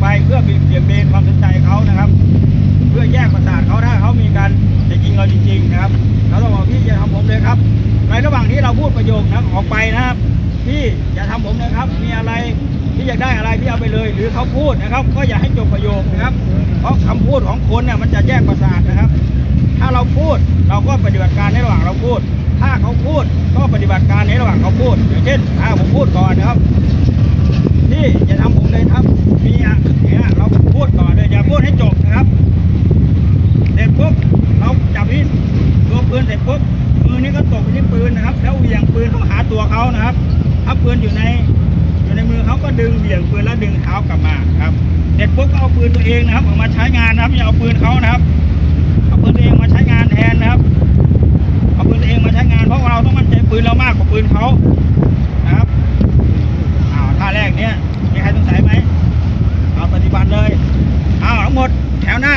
ไปเพื่อเปลี่ยนเบนความสนใจเขานะครับ เพื่อแยกประสาทเขาถ้าเขามีการจะยิงเราจริงๆนะครับเราต้องบอกพี่อย่าทำผมเลยครับ ในระหว่างที่เราพูดประโยคนะออกไปนะครับพี่อย่าทำผมนะครับ มีอะไรที่อยากได้อะไรพี่เอาไปเลย หรือเขาพูดนะครับ ก็อย่าให้จบประโยคนะครับ เพราะคำพูดของคนเนี่ยมันจะแยกประสาทนะครับ ถ้าเราพูดเราก็ปฏิบัติการในระหว่างเราพูด ถ้าเขาพูดก็ปฏิบัติการในระหว่างเขาพูดอย่างเช่นถ้าผมพูดก่อนนะครับุ๊บมือนี้ก็ตกไปที่ปืนนะครับ แล้วเหวี่ยงปืนเข้าหาตัวเขานะครับถ้าปืนอยู่ในอยู่ในมือเขาก็ดึงเหวี่ยงปืนแล้วดึงเท้ากลับมาครับเด็กปุ๊บก็เอาปืนตัวเองนะครับออกมาใช้งานนะครับอย่าเอาปืนเขานะครับเอาปืนเองมาใช้งานแทนนะครับเอาปืนเองมาใช้งานเพราะเราต้องมั่นใจปืนเรามากกว่าปืนเขานะครับอ้าวท่าแรกเนี้ยมีใครสงสัยไหมเอาปฏิบัติเลยอ้าวทั้งหมดแถวหน้า